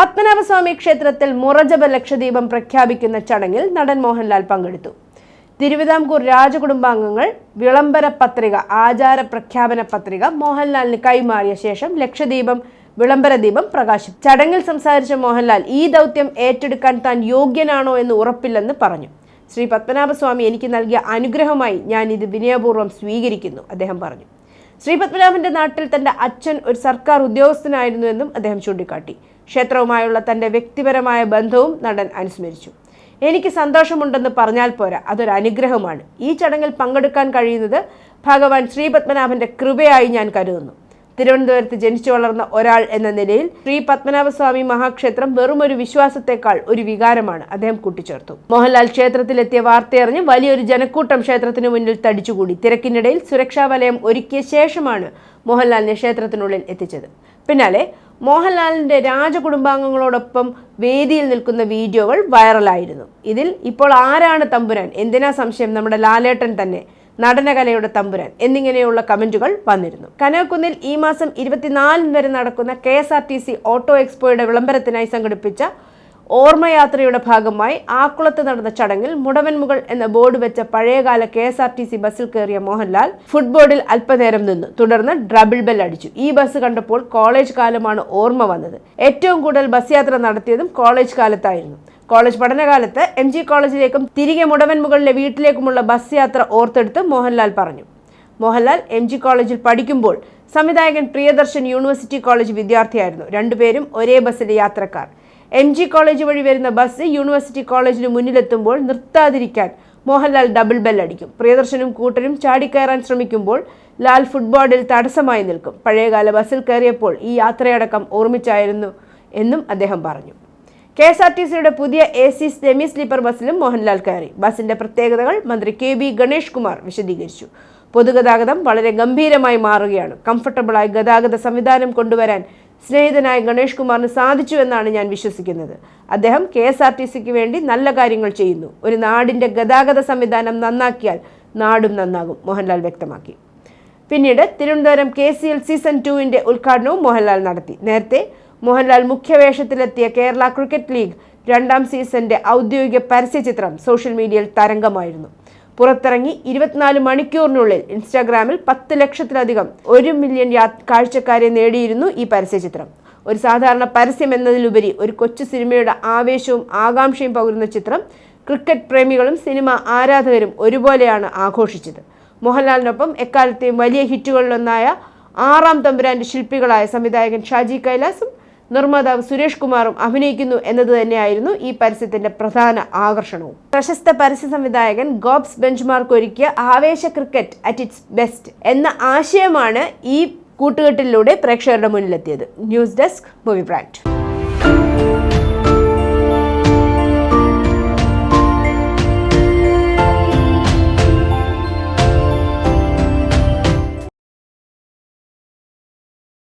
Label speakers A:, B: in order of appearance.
A: പത്മനാഭസ്വാമി ക്ഷേത്രത്തിൽ മുറജപ ലക്ഷദീപം പ്രഖ്യാപിക്കുന്ന ചടങ്ങിൽ നടൻ മോഹൻലാൽ പങ്കെടുത്തു. തിരുവിതാംകൂർ രാജകുടുംബാംഗങ്ങൾ വിളംബര പത്രിക ആചാര പ്രഖ്യാപന പത്രിക മോഹൻലാലിന് കൈമാറിയ ശേഷം ലക്ഷദീപം വിളംബര ദീപം പ്രകാശിച്ചു. ചടങ്ങിൽ സംസാരിച്ച മോഹൻലാൽ ഈ ദൗത്യം ഏറ്റെടുക്കാൻ താൻ യോഗ്യനാണോ എന്ന് ഉറപ്പില്ലെന്ന് പറഞ്ഞു. ശ്രീ പത്മനാഭസ്വാമി എനിക്ക് നൽകിയ അനുഗ്രഹമായി ഞാൻ ഇത് വിനയപൂർവം സ്വീകരിക്കുന്നു അദ്ദേഹം പറഞ്ഞു. ശ്രീ പത്മനാഭന്റെ നാട്ടിൽ തന്റെ അച്ഛൻ ഒരു സർക്കാർ ഉദ്യോഗസ്ഥനായിരുന്നുവെന്നും അദ്ദേഹം ചൂണ്ടിക്കാട്ടി. ക്ഷേത്രവുമായുള്ള തന്റെ വ്യക്തിപരമായ ബന്ധവും നടൻ അനുസ്മരിച്ചു. എനിക്ക് സന്തോഷമുണ്ടെന്ന് പറഞ്ഞാൽ പോരാ അതൊരു അനുഗ്രഹമാണ്. ഈ ചടങ്ങിൽ പങ്കെടുക്കാൻ കഴിയുന്നത് ഭഗവാൻ ശ്രീ പത്മനാഭന്റെ കൃപയായി ഞാൻ കരുതുന്നു. തിരുവനന്തപുരത്ത് ജനിച്ചു വളർന്ന ഒരാൾ എന്ന നിലയിൽ ശ്രീ പത്മനാഭസ്വാമി മഹാക്ഷേത്രം വെറും ഒരു വിശ്വാസത്തെക്കാൾ ഒരു വികാരമാണ് അദ്ദേഹം കൂട്ടിച്ചേർത്തു. മോഹൻലാൽ ക്ഷേത്രത്തിലെത്തിയ വാർത്തയറിഞ്ഞ് വലിയൊരു ജനക്കൂട്ടം ക്ഷേത്രത്തിനു മുന്നിൽ തടിച്ചുകൂടി. തിരക്കിനിടയിൽ സുരക്ഷാ വലയം ഒരുക്കിയ ശേഷമാണ് മോഹൻലാലിനെ ക്ഷേത്രത്തിനുള്ളിൽ എത്തിച്ചത്. പിന്നാലെ മോഹൻലാലിന്റെ രാജകുടുംബാംഗങ്ങളോടൊപ്പം വേദിയിൽ നിൽക്കുന്ന വീഡിയോകൾ വൈറലായിരുന്നു. ഇതിൽ ഇപ്പോൾ ആരാണ് തമ്പുരാൻ? എന്തിനാ സംശയം? നമ്മുടെ ലാലേട്ടൻ തന്നെ നടനകലയുടെ തമ്പുരാൻ എന്നിങ്ങനെയുള്ള കമന്റുകൾ വന്നിരുന്നു. കനകക്കുന്നിൽ ഈ മാസം ഇരുപത്തിനാലിന് വരെ നടക്കുന്ന K S R T C auto എക്സ്പോയുടെ വിളംബരത്തിനായി സംഘടിപ്പിച്ച ഓർമ്മയാത്രയുടെ ഭാഗമായി ആക്കുളത്ത് നടന്ന ചടങ്ങിൽ മുടവൻമുകൾ എന്ന ബോർഡ് വെച്ച പഴയകാല K S R T C ബസ്സിൽ കയറിയ മോഹൻലാൽ ഫുട്ബോർഡിൽ അല്പനേരം നിന്നു. തുടർന്ന് ഡബിൾ ബെൽ അടിച്ചു. ഈ ബസ് കണ്ടപ്പോൾ കോളേജ് കാലമാണ് ഓർമ്മ വന്നത്. ഏറ്റവും കൂടുതൽ ബസ് യാത്ര നടത്തിയതും കോളേജ് കാലത്തായിരുന്നു. കോളേജ് പഠനകാലത്ത് എം ജി കോളേജിലേക്കും തിരികെ മുടവൻമുകളിലെ വീട്ടിലേക്കുമുള്ള ബസ് യാത്ര ഓർത്തെടുത്ത് മോഹൻലാൽ പറഞ്ഞു. മോഹൻലാൽ എം ജി കോളേജിൽ പഠിക്കുമ്പോൾ സംവിധായകൻ പ്രിയദർശൻ യൂണിവേഴ്സിറ്റി കോളേജ് വിദ്യാർത്ഥിയായിരുന്നു. രണ്ടുപേരും ഒരേ ബസ്സിലെ യാത്രക്കാർ. എം ജി കോളേജ് വഴി വരുന്ന ബസ് യൂണിവേഴ്സിറ്റി കോളേജിന് മുന്നിലെത്തുമ്പോൾ നിർത്താതിരിക്കാൻ മോഹൻലാൽ ഡബിൾ ബെൽ അടിക്കും. പ്രിയദർശനും കൂട്ടരും ചാടിക്കയറാൻ ശ്രമിക്കുമ്പോൾ ലാൽ ഫുട്ബോളിൽ തടസ്സമായി നിൽക്കും. പഴയകാല ബസ്സിൽ കയറിയപ്പോൾ ഈ യാത്രയടക്കം ഓർമ്മിച്ചായിരുന്നു എന്നും അദ്ദേഹം പറഞ്ഞു. കെ എസ് ആർ ടി സിയുടെ പുതിയ എ സി സെമി സ്ലീപ്പർ ബസ്സിലും മോഹൻലാൽ കയറി. ബസിന്റെ പ്രത്യേകതകൾ മന്ത്രി കെ ബി ഗണേഷ് കുമാർ വിശദീകരിച്ചു. പൊതുഗതാഗതം വളരെ ഗംഭീരമായി മാറുകയാണ്. കംഫർട്ടബിളായി ഗതാഗത സംവിധാനം കൊണ്ടുവരാൻ സ്നേഹിതനായ ഗണേഷ് കുമാറിന് സാധിച്ചു എന്നാണ് ഞാൻ വിശ്വസിക്കുന്നത്. അദ്ദേഹം കെ എസ് ആർ ടി സിക്ക് വേണ്ടി നല്ല കാര്യങ്ങൾ ചെയ്യുന്നു. ഒരു നാടിന്റെ ഗതാഗത സംവിധാനം നന്നാക്കിയാൽ നാടും നന്നാകും മോഹൻലാൽ വ്യക്തമാക്കി. പിന്നീട് Thiruvananthapuram K C L season ടുവിന്റെ ഉദ്ഘാടനവും മോഹൻലാൽ നടത്തി. നേരത്തെ മോഹൻലാൽ മുഖ്യവേഷത്തിലെത്തിയ കേരള ക്രിക്കറ്റ് ലീഗ് രണ്ടാം സീസന്റെ ഔദ്യോഗിക പരസ്യചിത്രം സോഷ്യൽ മീഡിയയിൽ തരംഗമായിരുന്നു. പുറത്തിറങ്ങി ഇരുപത്തിനാല് മണിക്കൂറിനുള്ളിൽ ഇൻസ്റ്റാഗ്രാമിൽ പത്ത് ലക്ഷത്തിലധികം ഒരു മില്യൺ കാഴ്ചക്കാരെ നേടിയിരുന്നു ഈ പരസ്യചിത്രം ഒരു സാധാരണ പരസ്യം എന്നതിലുപരി ഒരു കൊച്ചു സിനിമയുടെ ആവേശവും ആകാംക്ഷയും പകരുന്ന ചിത്രം ക്രിക്കറ്റ് പ്രേമികളും സിനിമ ആരാധകരും ഒരുപോലെയാണ് ആഘോഷിച്ചത്. മോഹൻലാലിനൊപ്പം എക്കാലത്തെയും വലിയ ഹിറ്റുകളിലൊന്നായ ആറാം തമ്പുരാന്റെ ശില്പികളായ സംവിധായകൻ ഷാജി കൈലാസും നിർമ്മാതാവ് സുരേഷ് കുമാറും അഭിനയിക്കുന്നു എന്നത് തന്നെയായിരുന്നു ഈ പരസ്യത്തിന്റെ പ്രധാന ആകർഷണവും. പ്രശസ്ത പരസ്യ സംവിധായകൻ ഗോബ്സ് ബെഞ്ച്മാർക്ക് ഒരുക്കിയ ആവേശ ക്രിക്കറ്റ് അറ്റ് ഇറ്റ്സ് ബെസ്റ്റ് എന്ന ആശയമാണ് ഈ കൂട്ടുകെട്ടിലൂടെ പ്രേക്ഷകരുടെ മുന്നിലെത്തിയത്. News desk movie brand.